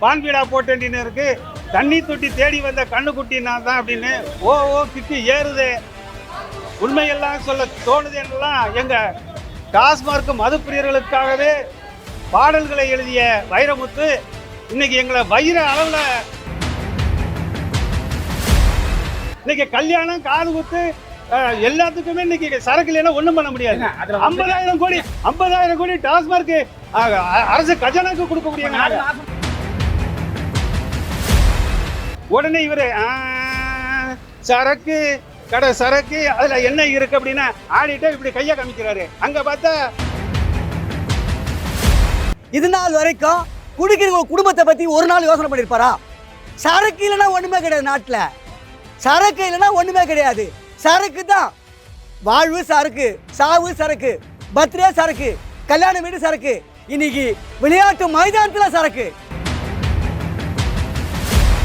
பான்பீடா போட்டேன்னு இருக்கு தண்ணி தொட்டி தேடி வந்த கண்ணுக்குட்டி நான் தான் அப்படின்னு ஓ ஓ கிக்கு ஏறுது. உண்மையெல்லாம் சொல்ல தோணுது என்னெல்லாம் எங்க டாஸ்மார்க் மது பிரியர்களுக்காகவே பாடல்களை எழுதிய வைரமுத்து இன்னைக்கு எங்களை வைர அளவுல இன்னைக்கு கல்யாணம் காது குத்து எல்லாத்துக்குமே இன்னைக்கு சரக்கு இல்லைன்னா ஒண்ணும் பண்ண முடியாது. ஐம்பதாயிரம் கோடி ஐம்பதாயிரம் கோடி டாஸ்மார்க் அரசு கஜானாக்கு நாலு மாசம் உடனே இவர் சரக்கு கடை சரக்கு அதில் என்ன இருக்கு அப்படின்னா ஆடிட்டு இப்படி கையை காமிக்கிறாரு. அங்கே பார்த்தா இது நாள் வரைக்கும் குடிக்கிறவங்க குடும்பத்தை பற்றி ஒரு நாள் யோசனை பண்ணியிருப்பாரா சரக்கு இல்லைன்னா ஒன்றுமே கிடையாது நாட்டில். சரக்கு இல்லைன்னா ஒன்றுமே கிடையாது. சரக்கு தான். வாழ்வு சரக்கு சாவு சரக்கு பர்த்டே சரக்கு கல்யாண வீடு சரக்கு இன்னைக்கு விளையாட்டு மைதானத்தில் சரக்கு.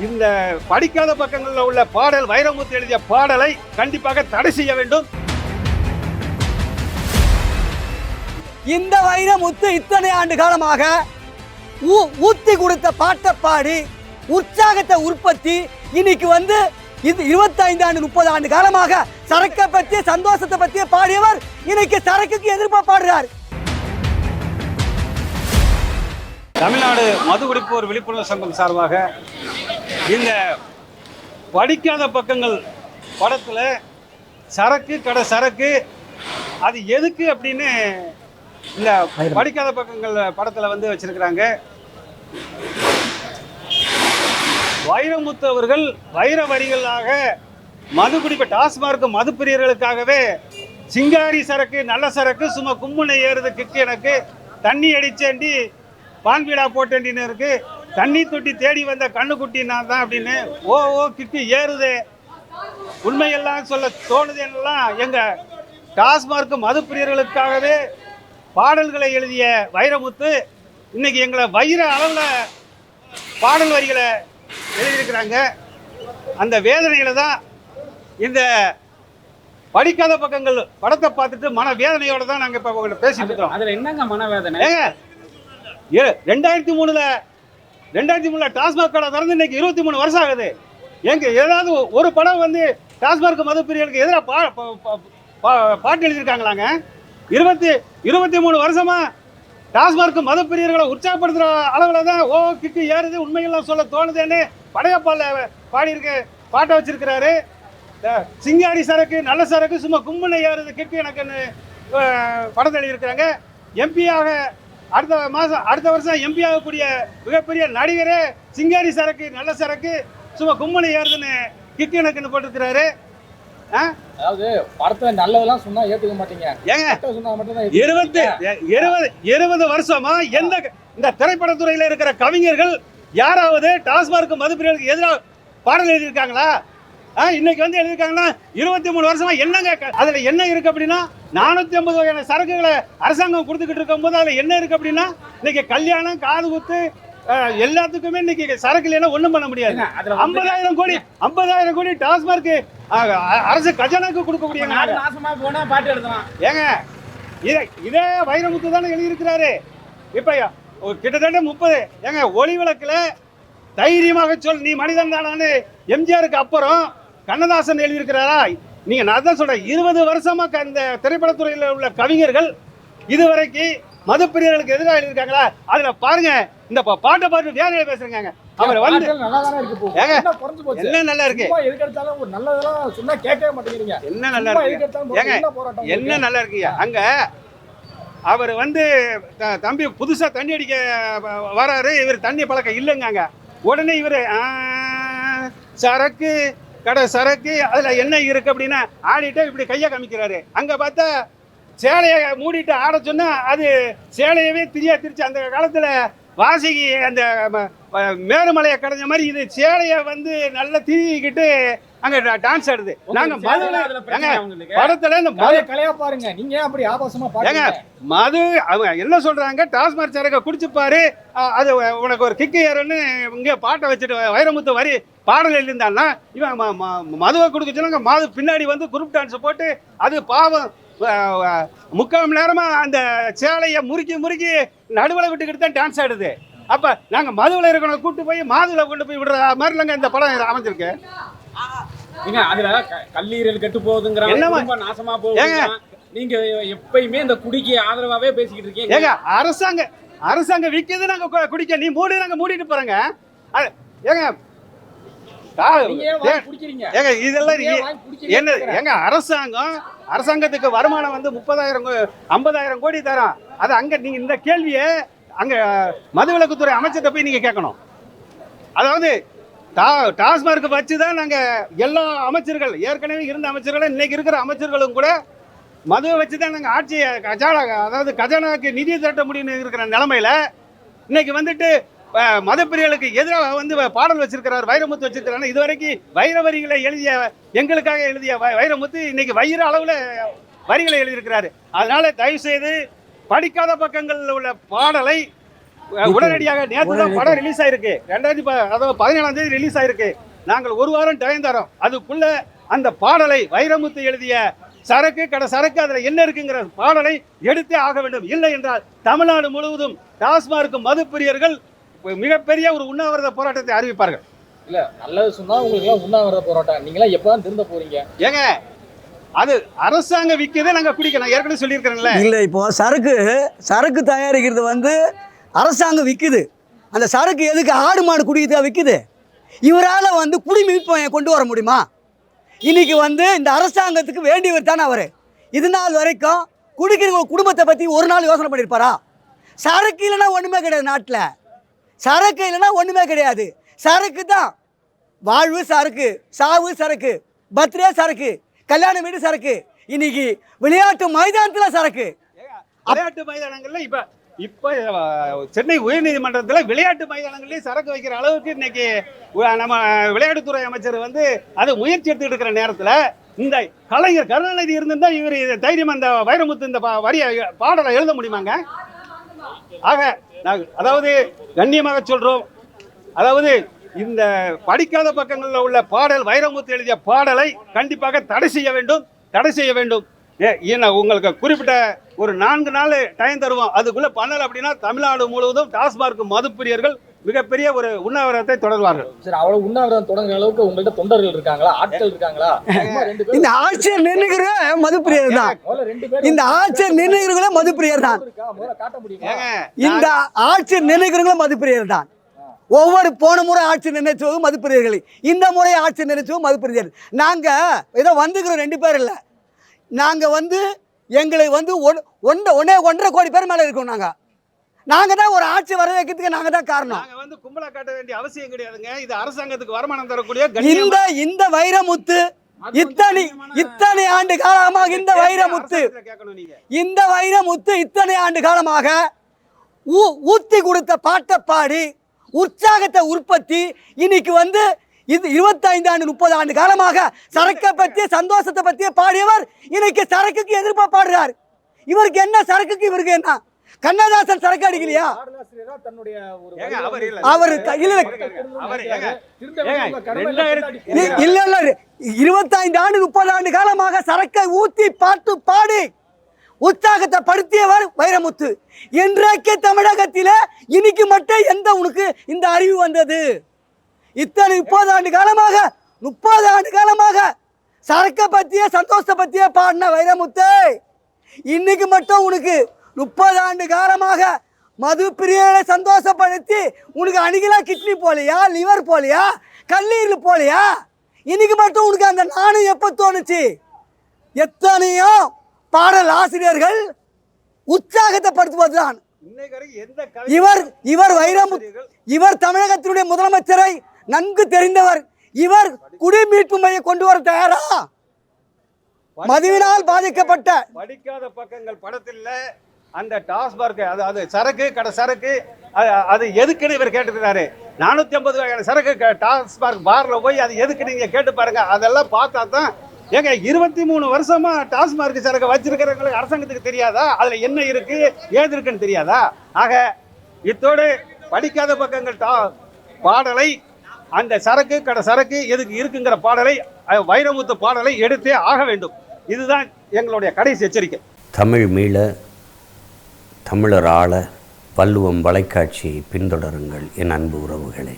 இந்த படிக்காத பக்கங்களில் உள்ள பாடல் வைரமுத்து எழுதிய பாடலை கண்டிப்பாக தடை செய்ய வேண்டும். இந்த வைரமுத்து இத்தனை ஆண்டு காலமாக ஊத்தி கொடுத்த பாட்டை பாடி உற்சாகத்தை உற்பத்தி இன்னைக்கு வந்து இது இருபத்தைந்து ஆண்டு முப்பது ஆண்டு காலமாக சரக்கை பற்றி சந்தோஷத்தை பற்றி பாடியவர் இன்னைக்கு சரக்குக்கு எதிர்ப்பா பாடுறார். தமிழ்நாடு மது குடிப்போர் விழிப்புணர்வு சங்கம் சார்பாக இந்த படிக்காத பக்கங்கள் படத்தில் சரக்கு கடை சரக்கு அது எதுக்கு அப்படின்னு இந்த படிக்காத பக்கங்கள் படத்தில் வந்து வச்சுருக்கிறாங்க. வைரமுத்து அவர்கள் வைர வரிகளாக மது டாஸ்மார்க் மது பிரியர்களுக்காகவே சிங்காரி சரக்கு நல்ல சரக்கு சும்மா கும்முனை ஏறுது கிக்கு எனக்கு தண்ணி அடிச்சேண்டி பான்பீடா போட்டேண்டின்னு இருக்குது தண்ணி தொட்டி தேடி வந்த கண்ணுக்குட்டி நான் தான் அப்படின்னு ஓ ஓ கிக்கு ஏறுது. உண்மையெல்லாம் சொல்ல தோணுது என்னெல்லாம் எங்க டாஸ்மார்க் மது பிரியர்களுக்காகவே பாடல்களை எழுதிய வைரமுத்து இன்னைக்கு எங்களை வைர அளவுல பாடல் வரிகளை எழுதியிருக்கிறாங்க. அந்த வேதனையில தான் இந்த படிக்காத பக்கங்கள் படத்தை பார்த்துட்டு மன வேதனையோட தான் நாங்கள் இப்போ உங்கள்ட்ட பேசிட்டு இருக்கிறோம். அதுல என்னங்க மனவேதனை ரெண்டாயிரத்தி மூணுல ரெண்டாயிரத்தி மூணுல டாஸ்மாக் கடை திறந்து இன்னைக்கு இருபத்தி மூணு வருஷம் ஆகுது. எங்க ஏதாவது ஒரு படம் வந்து டாஸ்மாக் மதுப்பிரியர்களுக்கு எதிராக பா பா- பாட்டு எழுதியிருக்காங்களாங்க? இருபத்தி இருபத்தி மூணு வருஷமா டாஸ்மார்க் மதுப்பிரியர்களை உற்சாகப்படுத்துகிற அளவில் தான் ஓ கிக்கு ஏறுது உண்மையெல்லாம் சொல்ல தோணுதுன்னு படையப்பால பாடியிருக்க பாட்டை வச்சிருக்கிறாரு. சிங்காரி சரக்கு நல்ல சரக்கு சும்மா கும்பனை ஏறுது கிக்கு எனக்குன்னு அஹ், படத்தை எழுதியிருக்கிறாங்க. எம்பியாக அடுத்த மாதம் அடுத்த வருஷம் எம்பி ஆகக்கூடிய மிகப்பெரிய நடிகரே சிங்காரி சரக்கு நல்ல சரக்கு. சும்மா கும்பனை ஏறுதுன்னு கிக்கு எனக்குன்னு போட்டிருக்கிறாரு. ஆ? அதாவது படத்துல நல்லதெல்லாம் சொன்னா ஏத்துக்க மாட்டீங்க. ஏங்க? சொன்னா மட்டும் இருபது இருபது வருஷமா எந்த இந்த திரைப்படத்துறையில இருக்கிற கவிஞர்கள் யாராவது டாஸ்மார்க் மதுப்பிரியர்களுக்கு எதிராக பாடல் எழுதியிருக்காங்களா? இன்னைக்கு வந்து எழுதியிருக்காங்கன்னா இருபத்தி மூணு வருஷமா என்னங்க அதுல என்ன இருக்கு அப்படின்னா நானூத்தி ஐம்பது வகையான சரக்குகளை அரசாங்கம் கொடுத்துக்கிட்டு இருக்கும் போது அதுல என்ன இருக்கு அப்படின்னா இன்னைக்கு கல்யாணம் காது குத்து எல்லாத்துக்குமே இன்னைக்கு சரக்கு இல்லைன்னா ஒண்ணும் பண்ண முடியாது. ஐம்பதாயிரம் கோடி ஐம்பதாயிரம் கோடி டாஸ்மார்க் அரசு கஜானாக்கு கொடுக்கக்கூடிய நாடு. நாசமா போனா பாட்டு எழுதலாம் ஏங்க இதே இதே வைரமுத்து தானே எழுதியிருக்கிறாரு. இப்போ கிட்டத்தட்ட முப்பது ஏங்க ஒளி விளக்கில் தைரியமாக சொல் நீ மனிதன் தானான்னு எம்ஜிஆருக்கு அப்புறம் கண்ணதாசன் எழுதியிருக்கிறாரா? நீங்க நான் தான் சொல்றேன். இருபது வருஷமா இந்த திரைப்படத்துறையில் உள்ள கவிஞர்கள் இதுவரைக்கும் மதுப்பிரியர்களுக்கு எதிராக எழுதியிருக்காங்களா? அதுல பாருங்க. இந்த பாட்டை பாட்டு வேலையை பேசுறாங்க. அவர் வந்து என்ன நல்லா இருக்கு? என்ன நல்லா இருக்கு? என்ன? நல்லா இருக்குயா அங்க அவர் வந்து தம்பி புதுசா தண்ணி அடிக்க வராரு. இவர் தண்ணி பழக்கம் இல்லைங்க உடனே இவர் சரக்கு கடை சரக்கு அதில் என்ன இருக்கு அப்படின்னா ஆடிட்டு இப்படி கையை காமிக்கிறாரு. அங்கே பார்த்தா சேலையை மூடிட்டு ஆட சொன்னால் அது சேலையவே திரியா திரிச்சு அந்த காலத்தில் வாசிக்கு அந்த ம- மேருமலையை கடைஞ்ச மாதிரி இது சேலையை வந்து நல்லா திரிக்கிட்டு அங்க டான்ஸ் ஆடுது. நாங்க உங்களுக்கு? படத்துல இந்த மது கலைய பாருங்க. நீங்க அப்படி ஆபாசமா பாருங்க மது அவங்க என்ன சொல்றாங்க? டாஸ்மாக் சரக்க குடிச்சு பாரு. அஹ், அது உனக்கு ஒரு கிக்கு ஏறுன்னு இங்கே பாட்டை வச்சுட்டு வைரமுத்து வரி பாடல் எழுதியிருந்தான்னா இவன் மதுவை கொடுக்க சொன்னாங்க மது பின்னாடி வந்து குரூப் டான்ஸ் போட்டு அது பாவம். முக்கால் மணி நேரமா அந்த சேலையை முறுக்கி முறுக்கி நடுவில் விட்டுக்கிட்டு தான் டான்ஸ் ஆடுது. அப்ப நாங்க மதுவில் இருக்கிறவங்க கூட்டு போய் மாதுளை கொண்டு போய் விடுற மாதிரி இல்லைங்க இந்த படம் அமைஞ்சிருக்கு. ஏங்க அதுல கல்லீரல் கெட்டு போகுதுங்கிறாங்க? ரொம்ப நாசமா போகுதுங்க நீங்க எப்பயுமே இந்த குடிக்கு ஆதரவாவே பேசிக்கிட்டு இருக்கீங்க. ஏங்க அரசாங்க அரசாங்கம் விற்கிது நாங்க குடிக்க நீ மூடி நாங்க மூடிட்டு போறோங்க. ஏங்க ஏங்க இதெல்லாம் என்ன எங்க அரசாங்கம் அரசாங்கத்துக்கு வருமானம் வந்து முப்பதாயிரம் ஐம்பதாயிரம் கோடி தரோம் அது அங்க நீங்க இந்த கேள்வியை அங்க மதுவிலக்குத்துறை அமைச்சர்கிட்ட போய் நீங்க கேட்கணும். அதாவது டா டாஸ்மார்க் வச்சு தான் நாங்கள் எல்லா அமைச்சர்கள் ஏற்கனவே இருந்த அமைச்சர்களும் இன்னைக்கு இருக்கிற அமைச்சர்களும் கூட மதுவை வச்சு தான் நாங்கள் ஆட்சியை கஜானா அதாவது கஜானாக்கு நிதி திரட்ட முடியும்னு இருக்கிற நிலமையில இன்னைக்கு வந்துட்டு மதப்பிரியர்களுக்கு மதப்பிரியலுக்கு எதிராக வந்து பாடல் வச்சிருக்கிறார் வைரமுத்து வச்சிருக்கிறாரு இதுவரைக்கும் வைர வரிகளை எழுதிய எங்களுக்காக எழுதிய வைரமுத்து இன்னைக்கு வைர அளவில் வரிகளை எழுதியிருக்கிறாரு. அதனால தயவு செய்து படிக்காத பக்கங்களில் உள்ள பாடலை உடனடியாக நேற்று தான் படம் ரிலீஸ் ஆயிருக்கு. ரெண்டாயிரத்தி ப- அதாவது பதினேழாம் தேதி ரிலீஸ் ஆயிருக்கு. நாங்கள் ஒரு வாரம் டைம் தரோம். அதுக்குள்ள அந்த பாடலை வைரமுத்து எழுதிய சரக்கு கடை சரக்கு அதுல என்ன இருக்குங்கிற பாடலை எடுத்தே ஆக வேண்டும். இல்லை என்றால் தமிழ்நாடு முழுவதும் டாஸ்மார்க் மதுப்பிரியர்கள் மிகப்பெரிய ஒரு உண்ணாவிரத போராட்டத்தை அறிவிப்பார்கள். இல்ல நல்லது சொன்னா உங்களுக்கு எல்லாம் உண்ணாவிரத போராட்டம். நீங்க எல்லாம் எப்பதான் திருந்த போறீங்க? ஏங்க அது அரசாங்க விற்கதே நாங்க குடிக்கணும் ஏற்கனவே சொல்லியிருக்கிறேன்ல. இல்லை இப்போ சரக்கு சரக்கு தயாரிக்கிறது வந்து அரசாங்கம் விற்குது அந்த சரக்கு எதுக்கு ஆடு மாடு குடிக்கிறதுக்காக விற்குது இவரால் வந்து குடிமீட்பை கொண்டு வர முடியுமா? இன்றைக்கி வந்து இந்த அரசாங்கத்துக்கு வேண்டியவர் தானே அவர். இது நாள் வரைக்கும் குடிக்கிறவங்க குடும்பத்தை பற்றி ஒரு நாள் யோசனை பண்ணியிருப்பாரா சரக்கு இல்லைன்னா ஒன்றுமே கிடையாது நாட்டில். சரக்கு இல்லைன்னா ஒன்றுமே கிடையாது. சரக்கு தான். வாழ்வு சரக்கு சாவு சரக்கு பர்த்டே சரக்கு கல்யாண வீடு சரக்கு இன்னைக்கு விளையாட்டு மைதானத்தில் சரக்கு. விளையாட்டு மைதானங்கள்ல இப்போ இப்போ சென்னை உயர்நீதிமன்றத்தில் விளையாட்டு மைதானங்கள்லயே சரக்கு வைக்கிற அளவுக்கு இன்னைக்கு நம்ம விளையாட்டுத்துறை அமைச்சர் வந்து அதை முயற்சி எடுத்துட்டு இருக்கிற நேரத்தில் இந்த கலைஞர் கருணாநிதி இருந்திருந்தா இவர் தைரியம் அந்த வைரமுத்து இந்த பா- வரிய பாடலை எழுத முடியுமாங்க? ஆக நாங்க- அதாவது கண்ணியமாக சொல்கிறோம் அதாவது இந்த படிக்காத பக்கங்களில் உள்ள பாடல் வைரமுத்து எழுதிய பாடலை கண்டிப்பாக தடை செய்ய வேண்டும் தடை செய்ய வேண்டும். ஏன்னா உங்களுக்கு குறிப்பிட்ட ஒரு நான்கு நாள் டைம் தருவோம். அதுக்குள்ள பண்ணல அப்படின்னா தமிழ்நாடு முழுவதும் டாஸ்மார்க் மதுப்பிரியர்கள் மிகப்பெரிய ஒரு உண்ணாவிரத்தை தொடர்வார்கள். சரி அவ்வளவு உண்ணாவிரதம் தொடங்குற அளவுக்கு உங்கள்ட்ட தொண்டர்கள் இருக்காங்களா? ஆட்கள் இருக்காங்களா? இந்த ஆட்சியர் நின்னுகிற மதுப்பிரியர் தான். இந்த ஆட்சியர் நின்னுகிறவங்களே மதுப்பிரியர் தான். இந்த ஆட்சியர் நினைக்கிறவங்களும் மதுப்பிரியர் தான். ஒவ்வொரு போன முறை ஆட்சி நினைச்சவங்க மதுப்பிரியர்கள். இந்த முறை ஆட்சி நினைச்சவங்க மதுப்பிரியர் நாங்க ஏதோ வந்துக்கிறோம் ரெண்டு பேர் இல்லை. நாங்க வந்து எங்களை வந்து ஒன் ஒன்று ஒன்றே ஒன்றரை கோடி பேர் மேலே இருக்கோம் நாங்க. நாங்க தான் ஒரு ஆட்சி வர வைக்கிறதுக்கு நாங்க தான் காரணம். நாங்க வந்து கும்பலா காட்ட வேண்டிய அவசியம் கிடையாதுங்க. இது அரசாங்கத்துக்கு வருமானம் தரக்கூடிய இந்த இந்த வைரமுத்து இத்தனை இத்தனை ஆண்டு காலமாக இந்த வைரமுத்து இந்த வைரமுத்து இத்தனை ஆண்டு காலமாக ஊ ஊத்தி கொடுத்த பாட்டை பாடி உற்சாகத்தை உற்பத்தி இன்னைக்கு வந்து இது இருபத்தைந்து ஆண்டு முப்பது ஆண்டு காலமாக சரக்கை பற்றி சந்தோஷத்தை பற்றி பாடியவர் இன்னைக்கு சரக்குக்கு எதிர்ப்பா பாடுறார். இவருக்கு என்ன சரக்குக்கு இவருக்கு என்ன? கண்ணதாசன் சரக்கு அடிக்கலையா? அவர் இல்ல. இல்ல, இல்ல இல்ல. இருபத்தைந்து ஆண்டு முப்பது ஆண்டு காலமாக சரக்கை ஊத்தி பாட்டு பாடி உற்சாகத்தை படுத்தியவர் வைரமுத்து. இன்றைக்கு தமிழகத்தில இன்னைக்கு மட்டும் எந்த உனக்கு இந்த அறிவு வந்தது? இத்தனை முப்பது ஆண்டு காலமாக முப்பது ஆண்டு காலமாக சரக்கை பத்திய சந்தோஷத்தை பத்திய பாடின வைரமுத்து. இன்னைக்கு மட்டும் உனக்கு முப்பது ஆண்டு காலமாக மது பிரியனை சந்தோஷப்படுத்தி உனக்கு அணுகிலா கிட்னி போலையா லிவர் போலையா கல்லீரல் போலையா? இன்னைக்கு மட்டும் உனக்கு அந்த நாணம் எப்போ தோணுச்சு? எத்தனையோ பாடல் ஆசிரியர்கள் உற்சாகத்தை படுத்துவதுதான் இவர் இவர் வைரமு இவர் தமிழகத்தினுடைய முதலமைச்சரை நன்கு தெரிந்தவர் இவர் குடிமீட்பு மைய கொண்டு வர தயாரா? மதுவினால் பாதிக்கப்பட்ட படிக்காத பக்கங்கள் படத்தில் அந்த டாஸ்மார்க் அது அது சரக்கு கடை சரக்கு அது அது எதுக்குன்னு இவர் கேட்டுக்கிறாரு. நானூற்றி ஐம்பது வகையான சரக்கு டாஸ்மார்க் பார்ல போய் அது எதுக்கு நீங்க கேட்டு பாருங்க. அதெல்லாம் பார்த்தா தான் ஏங்க இருபத்தி மூணு வருஷமா டாஸ்மார்க் சரக்கு வச்சிருக்கிறவங்களுக்கு அரசாங்கத்துக்கு தெரியாதா? அதுல என்ன இருக்கு ஏது இருக்குன்னு தெரியாதா? ஆக இத்தோடு படிக்காத பக்கங்கள் டா பாடலை அந்த சரக்கு கடை சரக்கு எதுக்கு இருக்குங்கிற பாடலை வைரமுத்து பாடலை எடுத்தே ஆக வேண்டும். இதுதான் எங்களுடைய கடைசி எச்சரிக்கை. தமிழ் மீள தமிழர் ஆள வள்ளுவம் வலைக்காட்சியை பின்தொடருங்கள் என் அன்பு உறவுகளே.